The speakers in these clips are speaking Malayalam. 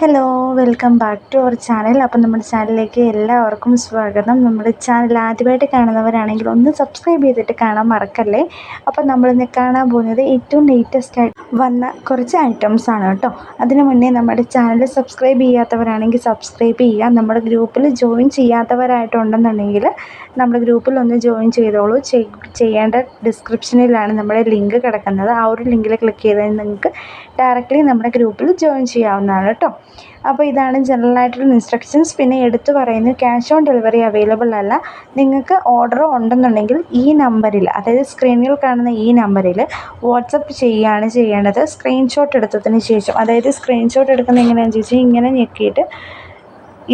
Hello welcome back to our channel അപ്പം നമ്മുടെ ചാനലിലേക്ക് എല്ലാവർക്കും സ്വാഗതം. നമ്മുടെ ചാനൽ ആദ്യമായിട്ട് കാണുന്നവരാണെങ്കിൽ ഒന്ന് സബ്സ്ക്രൈബ് ചെയ്തിട്ട് കാണാൻ മറക്കല്ലേ? അപ്പം നമ്മളിന്ന് കാണാൻ പോകുന്നത് ഏറ്റവും ലേറ്റസ്റ്റ് ആയിട്ട് വന്ന കുറച്ച് ഐറ്റംസ് ആണ് കേട്ടോ. അതിനു മുന്നേ നമ്മുടെ ചാനൽ സബ്സ്ക്രൈബ് ചെയ്യാത്തവരാണെങ്കിൽ സബ്സ്ക്രൈബ് ചെയ്യുക. നമ്മുടെ ഗ്രൂപ്പിൽ ജോയിൻ ചെയ്യാത്തവരായിട്ടുണ്ടെന്നുണ്ടെങ്കിൽ നമ്മുടെ ഗ്രൂപ്പിൽ ഒന്ന് ജോയിൻ ചെയ്തോളൂ. ചെയ്യേണ്ട ഡിസ്ക്രിപ്ഷനിലാണ് നമ്മുടെ ലിങ്ക് കിടക്കുന്നത്. ആ ഒരു ലിങ്കിൽ ക്ലിക്ക് ചെയ്താൽ നിങ്ങൾക്ക് ഡയറക്റ്റ്ലി നമ്മുടെ ഗ്രൂപ്പിൽ ജോയിൻ ചെയ്യാവുന്നതാണ് കേട്ടോ. അപ്പോൾ ഇതാണ് ജനറൽ ആയിട്ടുള്ള ഇൻസ്ട്രക്ഷൻസ് പിന്നെ എടുത്തു പറയുന്നത് ക്യാഷ് ഓൺ ഡെലിവറി അവൈലബിൾ അല്ല. നിങ്ങൾക്ക് ഓർഡർ ഉണ്ടെന്നുണ്ടെങ്കിൽ ഈ നമ്പറിൽ അതായത് സ്ക്രീനിൽ കാണുന്ന ഈ നമ്പറിൽ വാട്സപ്പ് ചെയ്യുകയാണ് ചെയ്യേണ്ടത്. സ്ക്രീൻഷോട്ട് എടുത്തതിന് ശേഷം അതായത് സ്ക്രീൻഷോട്ട് എടുക്കുന്നത് എങ്ങനെയാണെന്ന് ചോദിച്ചാൽ ഇങ്ങനെ ഞെക്കിയിട്ട്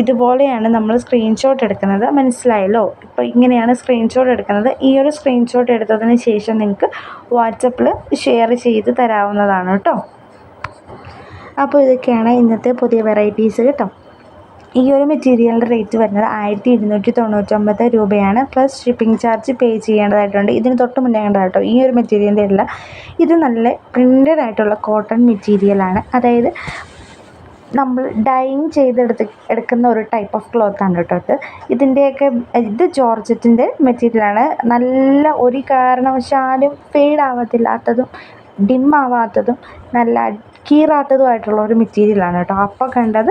ഇതുപോലെയാണ് നമ്മൾ സ്ക്രീൻഷോട്ട് എടുക്കുന്നത്. മനസ്സിലായല്ലോ? ഇപ്പോൾ ഇങ്ങനെയാണ് സ്ക്രീൻഷോട്ട് എടുക്കുന്നത്. ഈ ഒരു സ്ക്രീൻഷോട്ട് എടുത്തതിന് ശേഷം നിങ്ങൾക്ക് വാട്സപ്പിൽ ഷെയർ ചെയ്ത് തരാവുന്നതാണ് കേട്ടോ. അപ്പോൾ ഇതൊക്കെയാണ് ഇന്നത്തെ പുതിയ വെറൈറ്റീസ് കേട്ടോ. ഈ ഒരു മെറ്റീരിയലിന്റെ റേറ്റ് വരുന്നത് ആയിരത്തി ഇരുന്നൂറ്റി തൊണ്ണൂറ്റൊമ്പത് രൂപയാണ്. പ്ലസ് ഷിപ്പിംഗ് ചാർജ് പേ ചെയ്യേണ്ടതായിട്ടുണ്ട്. ഇതിന് തൊട്ട് മുന്നേ കണ്ട ഈ ഒരു മെറ്റീരിയലിന്റെ അല്ല. ഇത് നല്ല പ്രിന്റഡ് ആയിട്ടുള്ള കോട്ടൺ മെറ്റീരിയലാണ് അതായത് നമ്മൾ ഡൈങ് ചെയ്തെടുത്ത് എടുക്കുന്ന ഒരു ടൈപ്പ് ഓഫ് ക്ലോത്താണ് കേട്ടോ ഇത്. ഇതിന്റെയൊക്കെ ഇത് ജോർജറ്റിന്റെ മെറ്റീരിയലാണ് നല്ല ഒരു കാരണവശാലും ഫെയ്ഡ് ആവത്തില്ലാത്തതും ഡിം ആവാത്തതും നല്ല കീറാത്തതുമായിട്ടുള്ള ഒരു മെറ്റീരിയലാണ് കേട്ടോ. അപ്പോൾ കണ്ടത്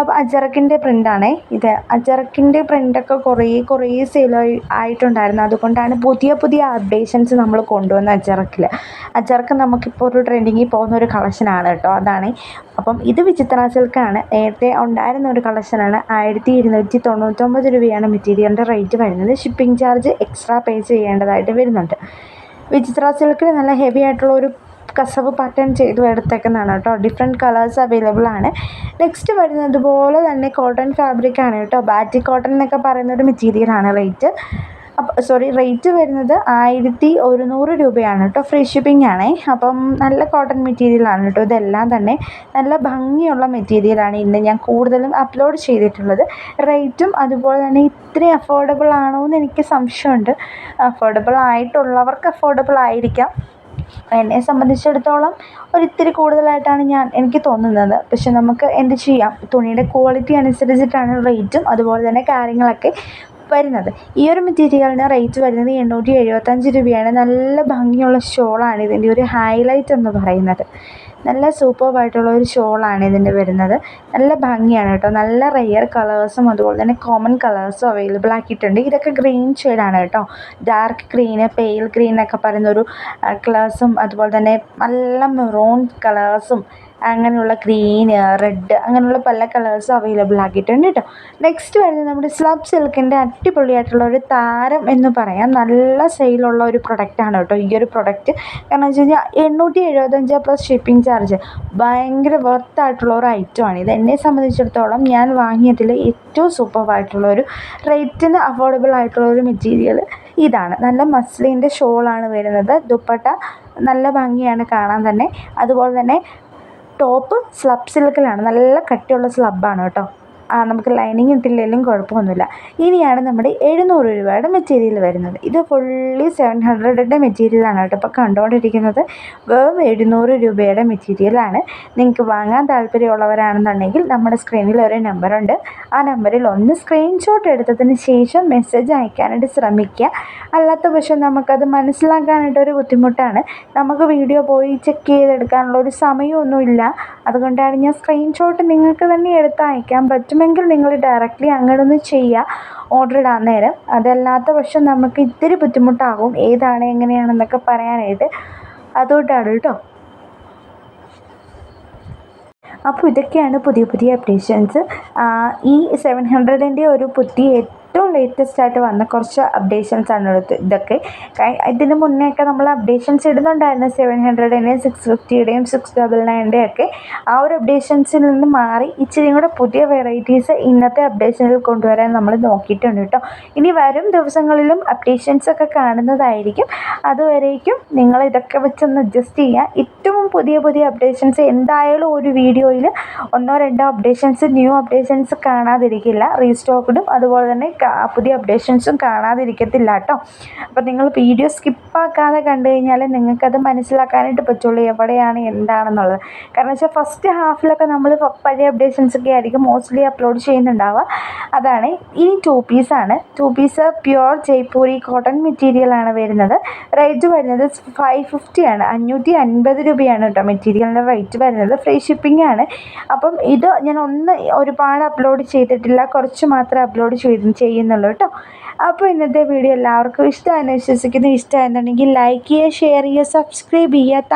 അപ്പോൾ അജറക്കിന്റെ പ്രിന്റാണേ ഇത് അജറക്കിന്റെ പ്രിന്റൊക്കെ കുറേ കുറേ സെയിൽ ആയിട്ടുണ്ടായിരുന്നു. അതുകൊണ്ടാണ് പുതിയ പുതിയ അപ്ഡേഷൻസ് നമ്മൾ കൊണ്ടുവന്ന അജറക്കിൽ അജറക്ക് നമുക്കിപ്പോൾ ഒരു ട്രെൻഡിങ്ങിൽ പോകുന്ന ഒരു കളക്ഷനാണ് കേട്ടോ. അതാണ്. അപ്പം ഇത് വിചിത്ര സിൽക്കാണ് നേരത്തെ ഉണ്ടായിരുന്ന ഒരു കളക്ഷനാണ് ആയിരത്തി ഇരുന്നൂറ്റി തൊണ്ണൂറ്റൊമ്പത് രൂപയാണ് മെറ്റീരിയലിന്റെ റേറ്റ് വരുന്നത്. ഷിപ്പിംഗ് ചാർജ് എക്സ്ട്രാ പേ ചെയ്യേണ്ടതായിട്ട് വരുന്നുണ്ട്. വിചിത്ര സിൽക്കിൽ നല്ല ഹെവി ആയിട്ടുള്ള ഒരു കസവ് പാറ്റേൺ ചെയ്ത് എടുത്തേക്കുന്നതാണ് കേട്ടോ. ഡിഫറെന്റ് കളേഴ്സ് അവൈലബിൾ ആണ്. നെക്സ്റ്റ് വരുന്നത് പോലെ തന്നെ കോട്ടൺ ഫാബ്രിക് ആണ് കേട്ടോ. ബാറ്റി കോട്ടൺ എന്നൊക്കെ പറയുന്ന ഒരു മെറ്റീരിയലാണ് റേറ്റ് അപ്പം സോറി റേറ്റ് വരുന്നത് ആയിരത്തി ഒരുന്നൂറ് രൂപയാണ് കേട്ടോ. ഫ്രീ ഷിപ്പിംഗ് ആണേ. അപ്പം നല്ല കോട്ടൺ മെറ്റീരിയലാണ് കേട്ടോ. ഇതെല്ലാം തന്നെ നല്ല ഭംഗിയുള്ള മെറ്റീരിയലാണ് ഇന്ന് ഞാൻ കൂടുതലും അപ്ലോഡ് ചെയ്തിട്ടുള്ളത്. റേറ്റും അതുപോലെ തന്നെ ഇത്രയും അഫോർഡബിൾ ആണോ എന്ന് എനിക്ക് സംശയമുണ്ട്. അഫോർഡബിൾ ആയിട്ടുള്ളവർക്ക് അഫോർഡബിൾ ആയിരിക്കാം. എന്നെ സംബന്ധിച്ചിടത്തോളം ഒരിത്തിരി കൂടുതലായിട്ടാണ് ഞാൻ എനിക്ക് തോന്നുന്നത്. പക്ഷെ നമുക്ക് എന്ത് ചെയ്യാം? തുണിയുടെ ക്വാളിറ്റി അനുസരിച്ചിട്ടാണ് റേറ്റും അതുപോലെ തന്നെ കാര്യങ്ങളൊക്കെ വരുന്നത്. ഈ ഒരു മെറ്റീരിയലിന് റേറ്റ് വരുന്നത് എണ്ണൂറ്റി എഴുപത്തഞ്ച് രൂപയാണ്. നല്ല ഭംഗിയുള്ള ഷോളാണ് ഇതിന്റെ ഒരു ഹൈലൈറ്റ് എന്ന് പറയുന്നത്. നല്ല സൂപ്പർബായിട്ടുള്ള ഒരു ഷോളാണ് ഇതിന്റെ വരുന്നത്. നല്ല ഭംഗിയാണ് കേട്ടോ. നല്ല റെയർ കളേഴ്സും അതുപോലെ തന്നെ കോമൺ കളേഴ്സും അവൈലബിൾ ആക്കിയിട്ടുണ്ട്. ഇതൊക്കെ ഗ്രീൻ ഷെയ്ഡാണ് കേട്ടോ. ഡാർക്ക് ഗ്രീന് പെയിൽ ഗ്രീൻ എന്നൊക്കെ പറയുന്ന ഒരു കളേഴ്സും അതുപോലെ തന്നെ നല്ല മെറൂൺ കളേഴ്സും അങ്ങനെയുള്ള ഗ്രീന് റെഡ് അങ്ങനെയുള്ള പല കളേഴ്സും അവൈലബിൾ ആക്കിയിട്ടുണ്ട് കേട്ടോ നെക്സ്റ്റ് വരുന്നത് നമ്മുടെ സ്ലബ് സിൽക്കിന്റെ അടിപൊളിയായിട്ടുള്ള ഒരു താരം എന്ന് പറയാം. നല്ല സെയിലുള്ള ഒരു പ്രൊഡക്റ്റാണ് കേട്ടോ ഈ ഒരു പ്രൊഡക്റ്റ് കാരണം വെച്ച് കഴിഞ്ഞാൽ എണ്ണൂറ്റി എഴുപത്തഞ്ച് പ്ലസ് ഷിപ്പിംഗ് ചാർജ് ഭയങ്കര വർത്തായിട്ടുള്ള ഒരു ഐറ്റമാണ് ഇത് എന്നെ സംബന്ധിച്ചിടത്തോളം ഞാൻ വാങ്ങിയതിൽ ഏറ്റവും സൂപ്പറായിട്ടുള്ള ഒരു റേറ്റിന് അഫോർഡബിൾ ആയിട്ടുള്ള ഒരു മെറ്റീരിയൽ ഇതാണ്. നല്ല മസ്ലിന്റെ ഷോളാണ് വരുന്നത്. ദുപ്പട്ട നല്ല ഭംഗിയാണ് കാണാൻ തന്നെ. അതുപോലെ തന്നെ ടോപ്പ് സ്ലബ് സിൽക്കിലാണ് നല്ല കട്ടിയുള്ള സ്ലബ്ബാണ് കേട്ടോ. നമുക്ക് ലൈനിങ് ഇട്ടില്ലെങ്കിലും കുഴപ്പമൊന്നുമില്ല. ഇനിയാണ് നമ്മുടെ എഴുന്നൂറ് രൂപയുടെ മെറ്റീരിയൽ വരുന്നത്. ഇത് ഫുള്ളി സെവൻ ഹൺഡ്രഡിന്റെ മെറ്റീരിയലാണ് കേട്ടോ. ഇപ്പോൾ കണ്ടുകൊണ്ടിരിക്കുന്നത് വെറും എഴുന്നൂറ് രൂപയുടെ മെറ്റീരിയലാണ് നിങ്ങൾക്ക് വാങ്ങാൻ താല്പര്യമുള്ളവരാണെന്നുണ്ടെങ്കിൽ നമ്മുടെ സ്ക്രീനിൽ ഒരു നമ്പറുണ്ട് ആ നമ്പറിൽ ഒന്ന് സ്ക്രീൻഷോട്ട് എടുത്തതിന് ശേഷം മെസ്സേജ് അയക്കാനായിട്ട് ശ്രമിക്കുക. അല്ലാത്ത പക്ഷം നമുക്കത് മനസ്സിലാക്കാനായിട്ട് ഒരു ബുദ്ധിമുട്ടാണ്. നമുക്ക് വീഡിയോ പോയി ചെക്ക് ചെയ്തെടുക്കാനുള്ള ഒരു സമയമൊന്നുമില്ല. അതുകൊണ്ടാണ് ഞാൻ സ്ക്രീൻഷോട്ട് നിങ്ങൾക്ക് തന്നെ എടുത്ത് അയക്കാൻ പറ്റും പറ്റുമെങ്കിൽ നിങ്ങൾ ഡയറക്റ്റ്ലി ഒന്ന് ചെയ്യുക ഓർഡർ ഇടാൻ നേരം. അതല്ലാത്ത പക്ഷം നമുക്ക് ഇത്തിരി ബുദ്ധിമുട്ടാകും ഏതാണ് എങ്ങനെയാണെന്നൊക്കെ പറയാനായിട്ട്. അതുകൊണ്ടാണ് കേട്ടോ. അപ്പോൾ ഇതൊക്കെയാണ് പുതിയ പുതിയ അപ്ഡേഷൻസ് ഈ സെവൻ ഹൺഡ്രഡിന്റെ ഒരു പുതിയ ഏറ്റവും ലേറ്റസ്റ്റ് ആയിട്ട് വന്ന കുറച്ച് അപ്ഡേഷൻസ് ആണ് ഇതൊക്കെ. ഇതിന് മുന്നേ ഒക്കെ നമ്മൾ അപ്ഡേഷൻസ് ഇടുന്നുണ്ടായിരുന്നു. സെവൻ ഹൺഡ്രഡിന്റെയും സിക്സ് ഫിഫ്റ്റിയുടെയും സിക്സ് ഡബിൾ നയന്റെയും ഒക്കെ. ആ ഒരു അപ്ഡേഷൻസിൽ നിന്ന് മാറി ഇച്ചിരി കൂടെ പുതിയ വെറൈറ്റീസ് ഇന്നത്തെ അപ്ഡേഷനിൽ കൊണ്ടുവരാൻ നമ്മൾ നോക്കിയിട്ടുണ്ട് കേട്ടോ. ഇനി വരും ദിവസങ്ങളിലും അപ്ഡേഷൻസ് ഒക്കെ കാണുന്നതായിരിക്കും. അതുവരേക്കും നിങ്ങൾ ഇതൊക്കെ വെച്ചൊന്ന് അഡ്ജസ്റ്റ് ചെയ്യുക. ഏറ്റവും പുതിയ പുതിയ അപ്ഡേഷൻസ് എന്തായാലും ഒരു വീഡിയോയിൽ ഒന്നോ രണ്ടോ അപ്ഡേഷൻസ് ന്യൂ അപ്ഡേഷൻസ് കാണാതിരിക്കില്ല. റീസ്റ്റോക്ക്ഡും അതുപോലെ തന്നെ പുതിയ അപ്ഡേഷൻസും കാണാതിരിക്കത്തില്ല കേട്ടോ അപ്പോൾ നിങ്ങൾ വീഡിയോ സ്കിപ്പാക്കാതെ കണ്ടു കഴിഞ്ഞാൽ നിങ്ങൾക്കത് മനസ്സിലാക്കാനായിട്ട് പറ്റുള്ളൂ എവിടെയാണ് എന്താണെന്നുള്ളത്. കാരണം വെച്ചാൽ ഫസ്റ്റ് ഹാഫിലൊക്കെ നമ്മൾ പഴയ അപ്ഡേഷൻസ് ഒക്കെ ആയിരിക്കും മോസ്റ്റ്ലി അപ്ലോഡ് ചെയ്യുന്നുണ്ടാവുക. അതാണ് ഇനി ടു പീസാണ് two piece pure Jaipuri cotton മെറ്റീരിയലാണ് വരുന്നത്. റേറ്റ് വരുന്നത് ഫൈവ് ഫിഫ്റ്റി ആണ്. അഞ്ഞൂറ്റി അൻപത് രൂപയാണ് കേട്ടോ മെറ്റീരിയലിന്റെ റേറ്റ് വരുന്നത്. ഫ്രീ ഷിപ്പിംഗ് ആണ്. അപ്പം ഇത് ഞാൻ ഒന്ന് ഒരുപാട് അപ്ലോഡ് ചെയ്തിട്ടില്ല. കുറച്ച് മാത്രമേ അപ്ലോഡ് ചെയ്ത് ചെയ്യുന്നുള്ളൂ കേട്ടോ. അപ്പോൾ ഇന്നത്തെ വീഡിയോ എല്ലാവർക്കും ഇഷ്ടമായെന്ന് വിശ്വസിക്കുന്നു. ഇഷ്ടമായിരുന്നുണ്ടെങ്കിൽ ലൈക്ക് ചെയ്യുക ഷെയർ ചെയ്യുക സബ്സ്ക്രൈബ് ചെയ്യുക.